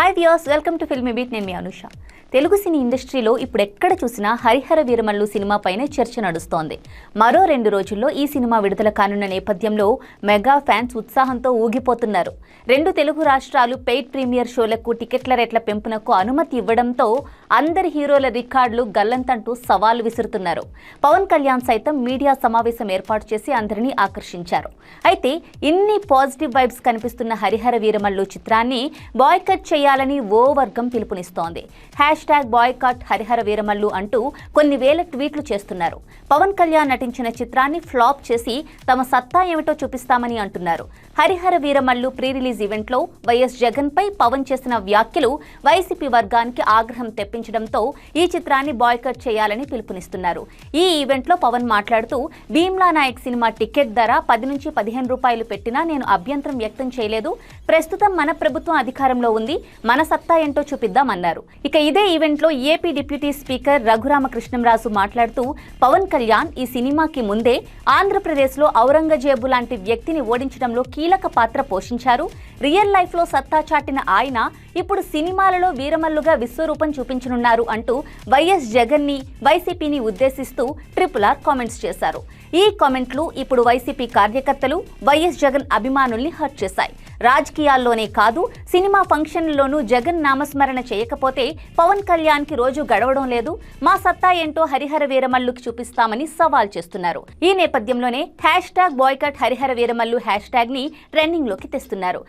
Hi views welcome to filmy beat నేను మీ అనుష. తెలుగు సినీ ఇండస్ట్రీలో ఇప్పుడు ఎక్కడ చూసినా హరిహర వీరమల్లు సినిమా పైనే చర్చ నడుస్తోంది. మరో రెండు రోజుల్లో ఈ సినిమా విడుదల కానున్న నేపథ్యంలో మెగా ఫ్యాన్స్ ఉత్సాహంతో ఊగిపోతున్నారు. రెండు తెలుగు రాష్ట్రాలు పెయిడ్ ప్రీమియర్ షోలకు టికెట్ల రేట్ల పెంపునకు అనుమతి ఇవ్వడంతో అందరి హీరోల రికార్డులు గల్లంతంటూ సవాలు విసురుతున్నారు. పవన్ కళ్యాణ్ సైతం మీడియా సమావేశం ఏర్పాటు చేసి అందరినీ ఆకర్షించారు. అయితే ఇన్ని పాజిటివ్ వైబ్స్ కనిపిస్తున్న హరిహర వీరమల్లు చిత్రాన్ని బాయ్కట్ చేయాలని ఓ వర్గం పిలుపునిస్తోంది. Hash tag boycott Harihara Veeramallu అంటూ కొన్ని వేల ట్వీట్లు చేస్తున్నారు. పవన్ కళ్యాణ్ నటించిన చిత్రాన్ని ఫ్లాప్ చేసి తమ సత్తా ఏమిటో చూపిస్తామని అంటున్నారు. హరిహర వీరమల్లు ప్రీ రిలీజ్ ఈవెంట్లో వైఎస్ జగన్ పై పవన్ చేసిన వ్యాఖ్యలు వైసీపీ వర్గానికి ఆగ్రహం తెప్పించడంతో ఈ చిత్రాన్ని బాయ్కట్ చేయాలని పిలుపునిస్తున్నారు. ఈ ఈవెంట్లో పవన్ మాట్లాడుతూ భీమ్లా నాయక్ సినిమా టికెట్ ధర పది నుంచి పదిహేను రూపాయలు పెట్టినా నేను అభ్యంతరం వ్యక్తం చేయలేదు. ప్రస్తుతం మన ప్రభుత్వం అధికారంలో ఉంది. మన సత్తా ఏంటో చూపిద్దామన్నారు. ఇక ఇదే ఈవెంట్లో ఏపీ డిప్యూటీ స్పీకర్ రఘురామకృష్ణంరాజు మాట్లాడుతూ పవన్ కళ్యాణ్ ఈ సినిమాకి ముందే ఆంధ్రప్రదేశ్లో ఔరంగజేబు లాంటి వ్యక్తిని ఓడించడంలో కీలక పాత్ర పోషించారు. రియల్ లైఫ్లో సత్తా చాటిన ఆయన ఇప్పుడు సినిమాలలో వీరమల్లుగా విశ్వరూపం చూపించనున్నారు అంటూ వైఎస్ జగన్ని వైసీపీని ఉద్దేశిస్తూ ట్రిపుల్ ఆర్ కామెంట్స్ చేశారు. ఈ కామెంట్లు ఇప్పుడు వైసీపీ కార్యకర్తలు వైఎస్ జగన్ అభిమానుల్ని హర్ట్ చేశాయి. రాజకీయాల్లోనే కాదు సినిమా ఫంక్షన్లలోనూ జగన్ నామస్మరణ చేయకపోతే పవన్ కళ్యాణ్కి రోజు గడవడం లేదు. మా సత్తా ఏంటో హరిహర వీరమల్లుకి చూపిస్తామని సవాల్ చేస్తున్నారు. ఈ నేపథ్యంలోనే hash tag boycott Harihara Veeramallu hash ట్యాగ్ని ట్రెండింగ్లోకి తెస్తున్నారు.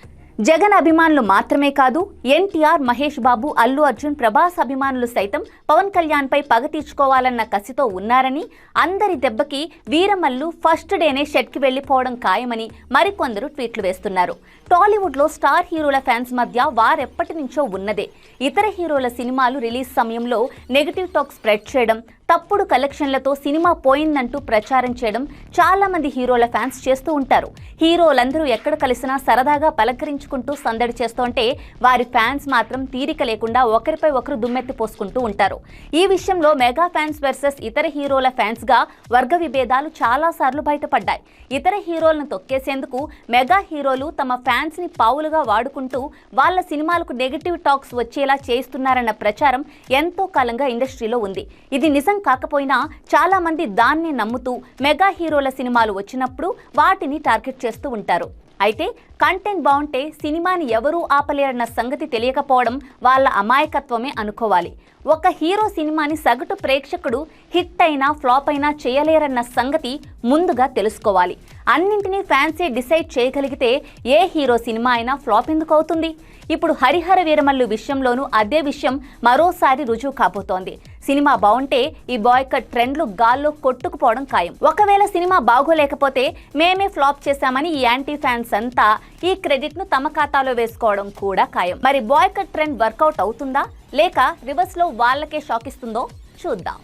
జగన్ అభిమానులు మాత్రమే కాదు ఎన్టీఆర్ మహేష్ బాబు అల్లు అర్జున్ ప్రభాస్ అభిమానులు సైతం పవన్ కళ్యాణ్ పై పగ తీర్చుకోవాలన్న కసితో ఉన్నారని అందరి దెబ్బకి వీరమల్లు ఫస్ట్ డేనే షెడ్కి వెళ్ళిపోవడం ఖాయమని మరికొందరు ట్వీట్లు వేస్తున్నారు. టాలీవుడ్లో స్టార్ హీరోల ఫ్యాన్స్ మధ్య వారెప్పటి నుంచో ఉన్నదే. ఇతర హీరోల సినిమాలు రిలీజ్ సమయంలో నెగటివ్ టాక్ స్ప్రెడ్ చేయడం తప్పుడు కలెక్షన్లతో సినిమా పోయిందంటూ ప్రచారం చేయడం చాలా మంది హీరోల ఫ్యాన్స్ చేస్తూ ఉంటారు. హీరోలందరూ ఎక్కడ కలిసినా సరదాగా పలకరించుకుంటూ సందడి చేస్తుంటే వారి ఫ్యాన్స్ మాత్రం తీరిక లేకుండా ఒకరిపై ఒకరు దుమ్మెత్తి పోసుకుంటూ ఉంటారు. ఈ విషయంలో మెగా ఫ్యాన్స్ వర్సెస్ ఇతర హీరోల ఫ్యాన్స్గా వర్గ విభేదాలు చాలా సార్లు బయటపడ్డాయి. ఇతర హీరోలను తొక్కేసేందుకు మెగా హీరోలు తమ ఫ్యాన్స్ ఫ్యాన్స్ని పావులుగా వాడుకుంటూ వాళ్ళ సినిమాలకు నెగటివ్ టాక్స్ వచ్చేలా చేస్తున్నారన్న ప్రచారం ఎంతో కాలంగా ఇండస్ట్రీలో ఉంది. ఇది నిజం కాకపోయినా చాలామంది దాన్నే దాన్ని నమ్ముతూ మెగా హీరోల సినిమాలు వచ్చినప్పుడు వాటిని టార్గెట్ చేస్తూ ఉంటారు. అయితే కంటెంట్ బాగుంటే సినిమాని ఎవరూ ఆపలేరన్న సంగతి తెలియకపోవడం వాళ్ళ అమాయకత్వమే అనుకోవాలి. ఒక హీరో సినిమాని సగటు ప్రేక్షకుడు హిట్ అయినా ఫ్లాప్ అయినా చేయలేరన్న సంగతి ముందుగా తెలుసుకోవాలి. అన్నింటినీ ఫ్యాన్సీ డిసైడ్ చేయగలిగితే ఏ హీరో సినిమా అయినా ఫ్లాప్ ఎందుకు అవుతుంది? ఇప్పుడు హరిహర వీరమల్లు విషయంలోనూ అదే విషయం మరోసారి రుజువు కాబోతోంది. సినిమా బాగుంటే ఈ బాయ్కట్ ట్రెండ్లు గాల్లో కొట్టుకుపోవడం ఖాయం. ఒకవేళ సినిమా బాగోలేకపోతే మేమే ఫ్లాప్ చేశామని ఈ యాంటీ ఫ్యాన్స్ అంతా ఈ క్రెడిట్ను తమ ఖాతాలో వేసుకోవడం కూడా ఖాయం. మరి బాయ్కట్ ట్రెండ్ వర్కౌట్ అవుతుందా? లేక రివర్స్లో వాళ్ళకే షాక్ ఇస్తుందో? చూద్దాం.